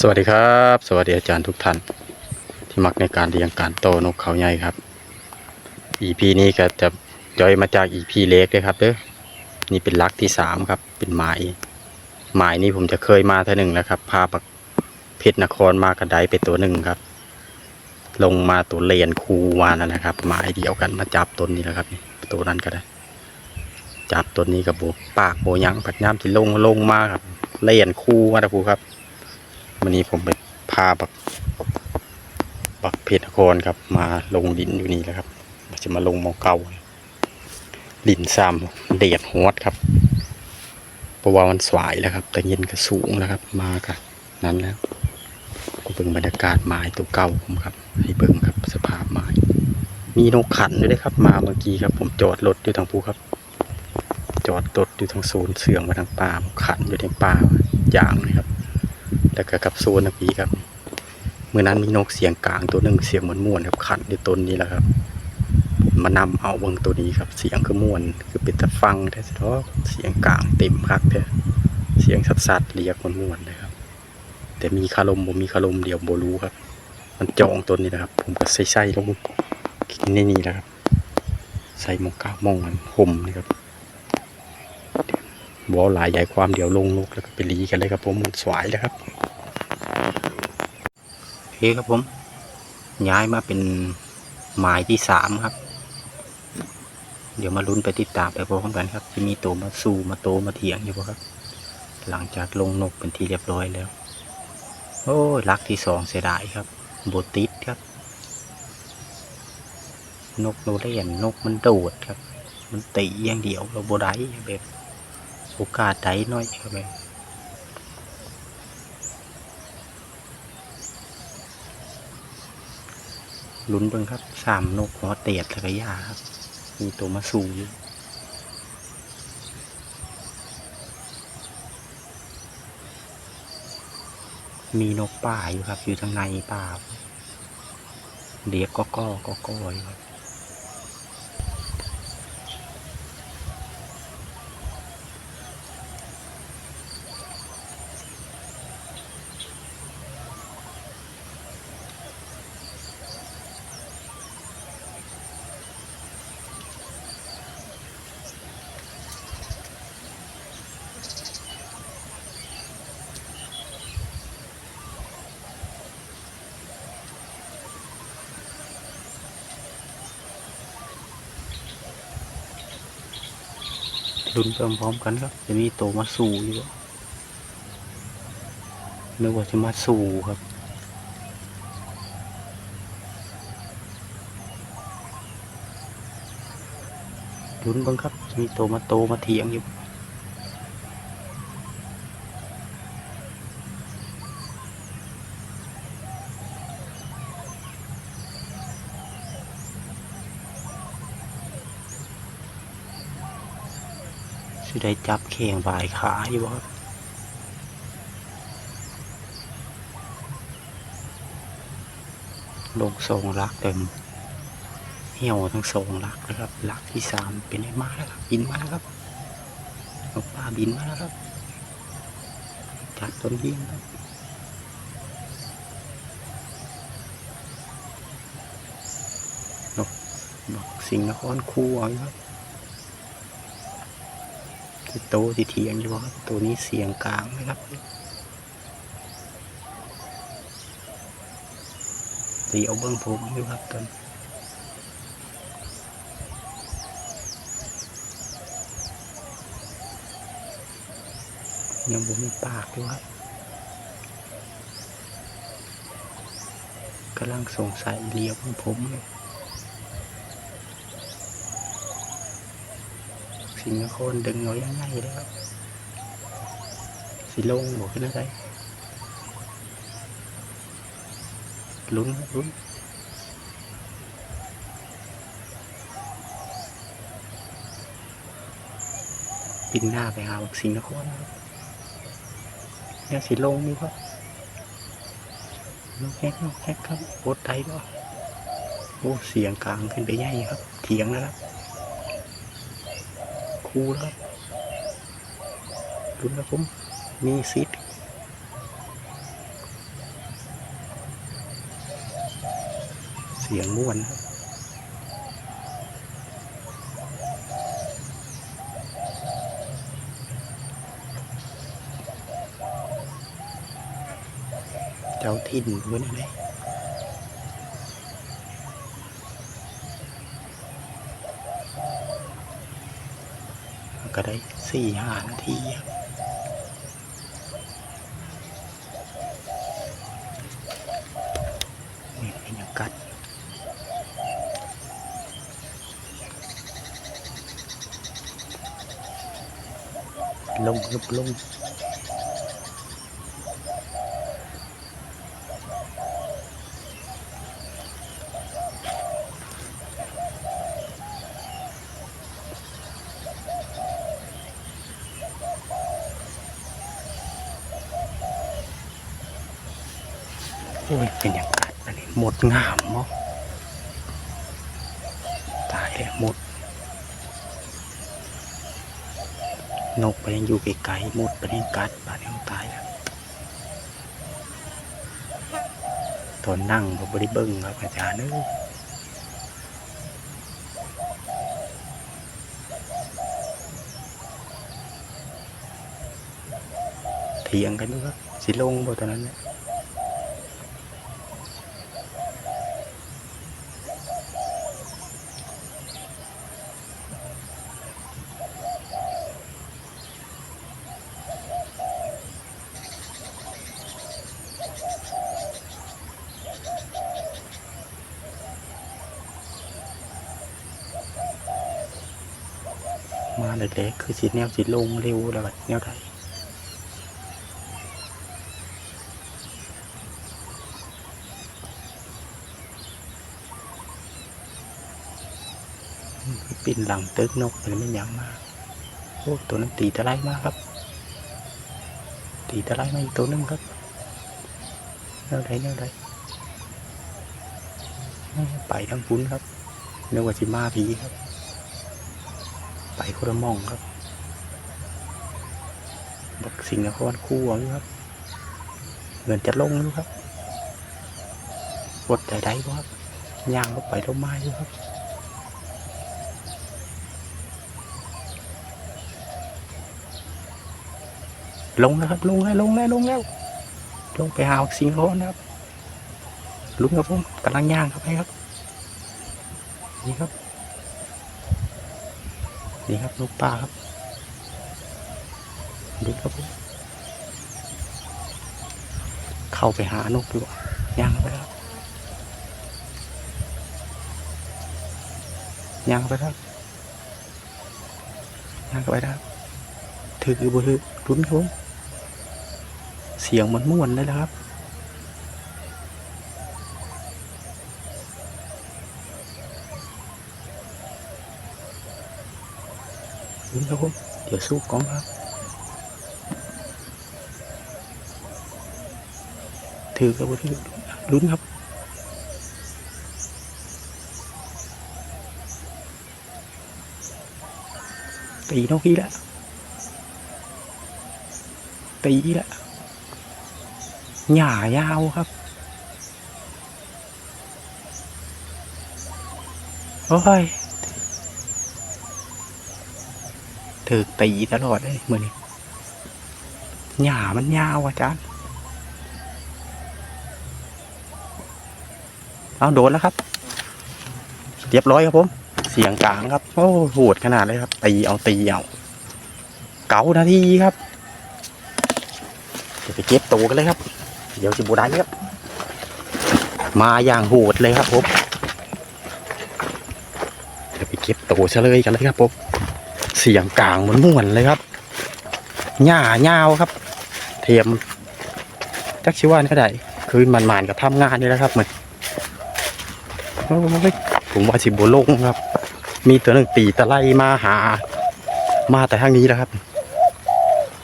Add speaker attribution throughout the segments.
Speaker 1: สวัสดีครับ สวัสดีอาจารย์ทุกท่าน ที่มักในการเรียงการโตนกเขาใหญ่ครับ EP นี้ก็จะย่อยมาจาก EP เล็กเลยครับเด้อนี่เป็นลักที่สามครับ เป็นหมายหมายนี้ผมจะเคยมาท่าหนึ่งแล้วครับ พาปักเพชรนครมากระไดไปตัวหนึ่งครับ ลงมาตัวเลนคูมานั่นนะครับ หมายเดียวกันมาจับต้นนี้แหละครับตัวนั้นก็ได้ จับต้นนี้กับโบปากโบยังปัดย้ำที่ลงลงมาครับเลนคูมาตะพูครับ วันนี้ผมไปพาบักบักเพชรนครครับ มาลงดินอยู่นี่แหละครับจะมาลงมองเก่าดินซ้ำเดียดหัวดครับเพราะว่ามันสวายแล้วครับ แต่เย็นก็สูงแล้วครับ มากันนั้นแล้วก็เบิ่งบรรยากาศไม้ตัวเก่าผมครับ ให้เบิ่งครับสภาพไม้มีนกขันด้วยครับ มาเมื่อกี้ครับ ผมจอดรถอยู่ทางภูครับ จอดรถอยู่ทางโซนเสื่องมาทางป่าขันอยู่ในป่าอย่างเลยครับ แล้วก็กับโซนนะพี่ครับเมื่อนั้นมีนกเสียงกลางตัวหนึ่งเสียงเหมือนม่วนครับขันในต้นนี้แหละครับมานำเอาเบิงตัวนี้ครับ เสียงคือม่วนคือเป็นตะฟังแท้สิทอเสียงกลางเต็มครับแท้เสียงสัดๆเรียกมันม่วนเลยครับ แต่มีคารมผมมีคารมเดียวโบรู้ครับ มันจองต้นนี้นะครับ ผมก็ใส่ใส่ลงในนี่แหละครับ ใส่มองกาวมองมันห่มนี่ครับบอหลายใหญ่ความเดียวลงนกแล้วก็ไปรีกันเลยครับผมมันสวยแล้วครับ เคครับผม ย้ายมาเป็นหมายที่สามครับ เดี๋ยวมาลุ้นไปติดตามไปพร้อมกันครับ จะมีโตมาสู้มาโตมาเถียงอยู่ครับ หลังจากลงนกเป็นที่เรียบร้อยแล้ว โอ้ลักที่สองเสียดายครับโบติดครับ นกโนเรียนนกมันโดดครับ มันตีอย่างเดียวเราโบได้แบบโอกาสได้น้อยครับแบบ ลุ้นเบิ่งครับสามนกหัวเตียดแล้วก็ยาครับ มีตัวมาสูอยู่มีนกป่าอยู่ครับ อยู่ทางในป่า เดียกก็ก็ก็ก็อยู่ครับ ลุ้นพร้อมๆกันครับ จะมีโตมาสู่อยู่นึกว่าจะมาสู่ครับลุ้นบ้างครับจะมีโตมาโตมาเถียงอยู่ สิได้จับเข่งบ่ายขาอยู่บ่ลงทรงรักเต็มเหี่ยวทั้งทรงรักนะครับรักที่สามเป็นไอ้มาแล้วครับบินมาแล้วครับนกป่าบินมาแล้วครับจากต้นยิงครับนกบอกสิงห์นครคู่เอาครับ โตที่เทียงอยู่ครับตัวนี้เสียงกลางนะครับตีเอาเบิ้งผมอยู่ครับตอนยังบ่มีปากอยู่ครับกำลังสงสัยเลียวของผมอยู่ สิงห์นดึงเอายังไงเลยครับสิลงบอกขึ้นอะไรลุ้นลุ้นปินหน้าไปหาบักสิงห์นคนเนี่ยสิลงนี่ครับลงแฮกลงแฮกครับโคตรไทยก็โอ้เสียงกลางขึ้นไปใหญ่ครับ เถียงแล้วครับ คูนะครับลุ้นะผมมีซีทเสียงม้วนครับเจ้าทิ่นด้วยนเนี่ย ก็ได้สี่ห้านาทีครับนี่เป็นอย่างกัดลงลุบลงโอ้ย เป็นอย่างกัดอันนี้หมดงามมั้งตายแล้วหมด นกไปยังอยู่ไกลๆหมดไปยังกัดบาดยังตายแล้วตอนนั่งผมไม่ได้เบิ้งครับอาจารย์เอ้ยเถียงกันด้วยครับสิลงบนตอนนั้นเนี่ย เล็กๆคือสิแนวสิลงเร็วแล้วบัดแนวใดอืมปีนหลังตึกนกมันไม่ยังมากโอ้ตัวนั้นตีตะไลมากครับ ตีตะไลมาอีกตัวนึงครับแนวใดแนวใดไปทั้งปุ้นครับเรียกว่าสิมาผีครับ ไปโคตรมองครับ บักสิงห์นครคู่อาอยู่ครับเงินจะลงอยู่ครับวดใจได้บ่ครับย่างก็ไปลงมาอยู่ครับลงแล้วครับลงแล้วลงแล้วลงแล้ว ลงไปหาสิงห์ครนะครับลุงครับผมกำลังย่างครับไปครับ นี่ครับ นี่ครับลูกปลาครับดูครับเข้าไปหานกดีกว่าย่างไปแล้วย่างไปแล้วย่างไปแล้วถือคือบุถือรุ้นครับผมเสียงมันม่วนเลยนะครับ ลุ้นครับผมเดี๋ยวสู้กล้องครับถือครับผม ถือตีนกอีกแล้วตีอีกแล้วหย่ายาวครับโอ้ยถือตีตลอดเลยมือนี้หญ้ามันยาวอาจารย์เอาโดนแล้วครับ เรียบร้อยครับผม เสียงกลางครับ โอ้โหดขนาดเลยครับ ตีเอาตีเอา เก้านาทีครับ เดี๋ยวไปเก็บตัวกันเลยครับ เดี๋ยวจิบูได้ครับ มาอย่างโหดเลยครับผม เดี๋ยวไปเก็บตัวเฉลยกันเลยครับผม เสียงกลางมันม่วนเลยครับหญ้ายาครับ เทียมจักชิวานก็ได้คือมันมานกับทำงานนี่แหละครับเหมือนโอ้ยผมว่าสิบโลงครับ มีตัวหนึ่งตีตะไลมาหา มาแต่ทางนี้แล้วครับ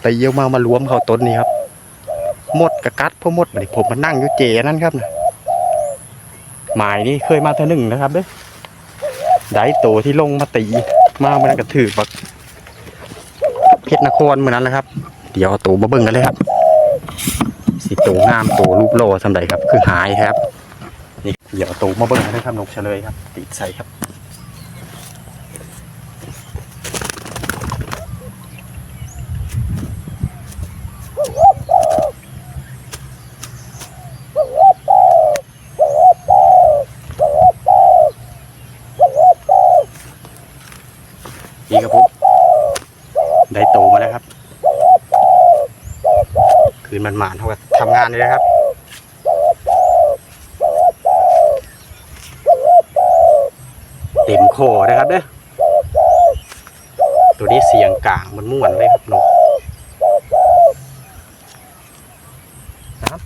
Speaker 1: แต่เยี่ยวมามารวมเขาต้นนี้ครับหมดกระกัดพวกหมดนี่ผมมานั่งอยู่เจนั่นครับหมายนี่เคยมาเท่าหนึ่งนะครับเด้ได้ตัวที่ลงมาตี มาเมันนกระถือบักเพชรนครเหมือนนั้นแหละครับ เดี๋ยวตูมาเบิ่งกันเลยครับ สีตูงามตูรูปโลสำใดครับ คือหายครับ นี่เดี๋ยวตูมาเบิ่งกันนะครับนกเฉลยครับ ติดใส่ครับ นี่ครับผมได้โตมาแล้วครับ คืนมันหมานเท่ากับทำงานเลยนะครับเต็มคอนะครับเด้อตัวนี้เสียงกลางมันม่วนเลยครับนกนะครับ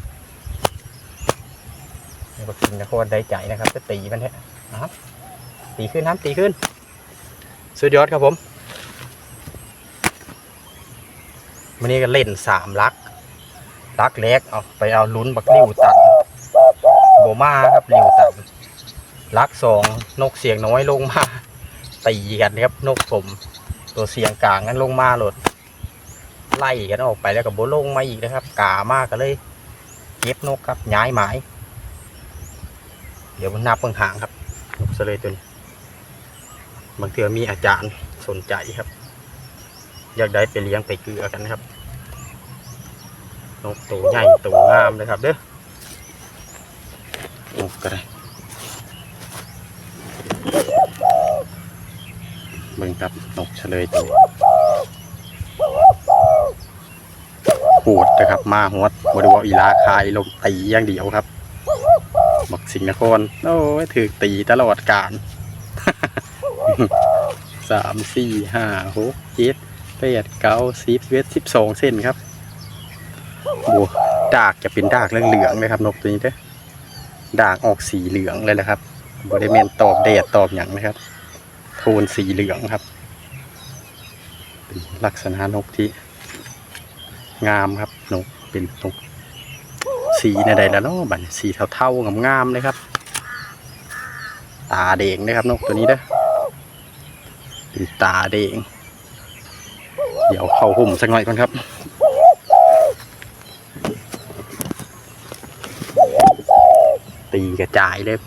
Speaker 1: นี่ก็กินนะโคตรได้ใจนะครับจะตีมันแท้นะครับ ตีขึ้นน้ำตีขึ้น สุดยอดครับผมวันนี้ก็เล่นสามลัก ลักเล็กเอาไปเอาลุ้นบักริ้วตันโบมาครับริ้วตันลักสองนกเสียงน้อยลงมาตีกันครับนกผม ตัวเสียงกลางนั้นลงมาหลดไล่กันออกไปแล้วก็โบลงมาอีกนะครับ กามากก็เลยเก็บนกครับย้ายหมาย เดี๋ยวมันนับเบิ่งหางครับนกเสลยตัวนี้ บางเทื่อมีอาจารย์สนใจครับ อยากได้ไปเลี้ยงไปเกลือกันนะครับนกตัวใหญ่ตัวงามเลยครับเด้อนกก็ได้เบิ่งครับนกเฉลยตัวปวดนะครับ มาหัวดบริวารอีลาคายลงตีอย่างเดียวครับ บักสิงห์นครโอ้ยถือตีตลอดการ สามสี่ห้าหกเจ็ดแปดเก้าสิบเวทสิบสองเส้นครับโอ้ดากจะเป็นดากเหลืองๆเลยครับนกตัวนี้เด้อดากออกสีเหลืองเลยแหละครับบริเวณตอบแดดตอบอย่างนะครับ โทนสีเหลืองครับ เป็นลักษณะนกที่ งามครับนกเป็นนกสีในใดแล้วเนาะบัดนี้สีเทาๆงามๆเลยครับ ตาแดงนะครับนกตัวนี้เด้อ ตาแดงเดี๋ยวเข้าหุ่มสักหน่อยก่อนครับ ตีกระจายเลย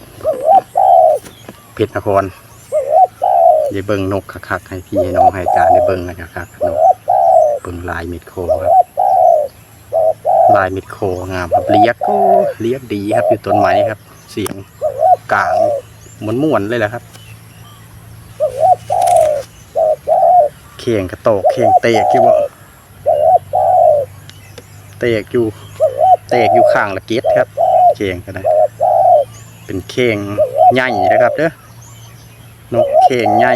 Speaker 1: เพชรนครได้เบิ่งนกคักๆให้พี่ให้น้องให้อาจารย์ได้เบิ่งกันคักๆนกเบิ่งลายเม็ดโคครับ ลายเม็ดโคงามครับเลียกก็เลียกดีครับอยู่ต้นไม้ครับ เสียงกลางม้วนๆเลยแหละครับ เข่งกระโตกเข่งเตะกี่บ่เตกอยู่เตกอยู่ข้างละเกตครับเข่งก็ได้เป็นเข่งใหญ่นะครับเด้อนกเข่งใหญ่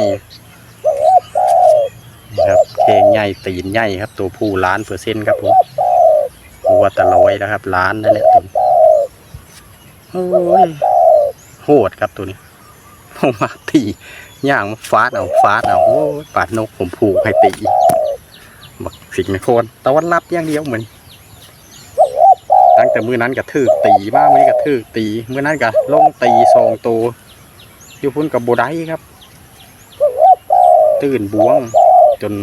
Speaker 1: ครับเข่งใหญ่ตีนใหญ่ครับ ตัวผู้ล้านเปอร์เซ็นต์ครับผมวัวตะลอยนะครับล้านนั่นแหละตัวโอ้ยโหดครับตัวนี้ผมมาตี ย่างมาฟาดเอาฟาดเอาโอ้ยปาดนกผมผูกให้ตีบักสิงห์นครตะวันรับอย่างเดียวเหมือนตั้งแต่มือนั้นก็ถือตีมามือนี้ก็ถือตีมือนั้นก็ลงตีสองตัวอยู่พุ่นกับโบได้ครับ ตื่นบวง จน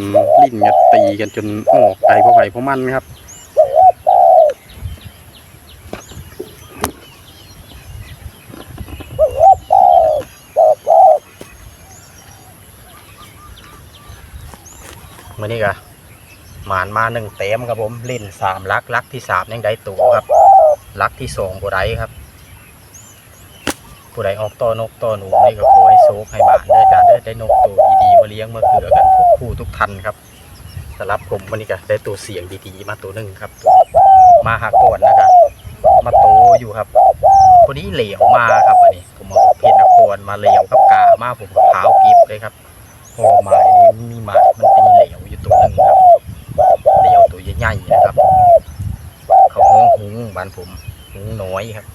Speaker 1: ลิ้นกันตีกันจนออกไปเพราะไผ่เพราะมันครับ มื่อนี้ก็ หมานมาหนึ่งเต็มครับผมเล่นสามลักลักที่สามยังได้ตัวครับลักที่สองผู้ใดครับผู้ใดออกต่อนกต่อหนูนี่ก็ขอให้โซกให้หมานเด้อจานเด้ได้นกตัวดีๆมาเลี้ยงมาเกลือกันทุกคู่ทุกทันครับสำหรับผมวันนี้ก็ได้ตัวเสียงดีๆมาตัวหนึ่งครับ มาหาก่อนนะครับมาโตอยู่ครับพอดีเหลวมาครับอันนี้ผมเอาเพชรนครมาเหลวครับกามาผมขาวกิฟเลยครับพอหมายนี้มีหมายมัน ใหญ่ๆนะครับ เขาห้องหุงบ้านผมหุงน้อยครับ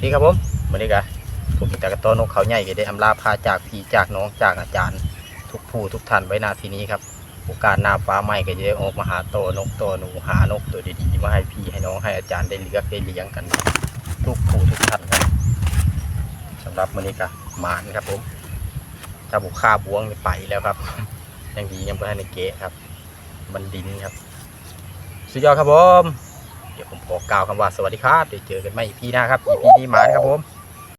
Speaker 1: นี่ครับผมวันนี้ก็ผมจากกระต้นนกเขาใหญ่ก็ได้อำลาพาจากพี่จากน้องจากอาจารย์ ทุกผู้ทุกท่านไว้นาทีนี้ครับโอกาสหน้าฟ้าใหม่ก็จะได้ออกมาหาโตวนกโตวหนูหานกตัวดีๆมาให้พี่ให้น้องให้อาจารย์ได้เลือกได้เลี้ยงกัน ทุกผู้ทุกท่านครับสำหรับมื้อนี้ก็หมานครับผมถ้าบุกฆ่าบวงไปแล้วครับ ยังดียังเพื่อนในเกะครับ มันดินครับ สุดยอดครับผม เดี๋ยวผมขอกล่าวคำว่าสวัสดีครับ เดี๋ยวเจอกันใหมพี่หน้าครับ EP นี้หมานครับผม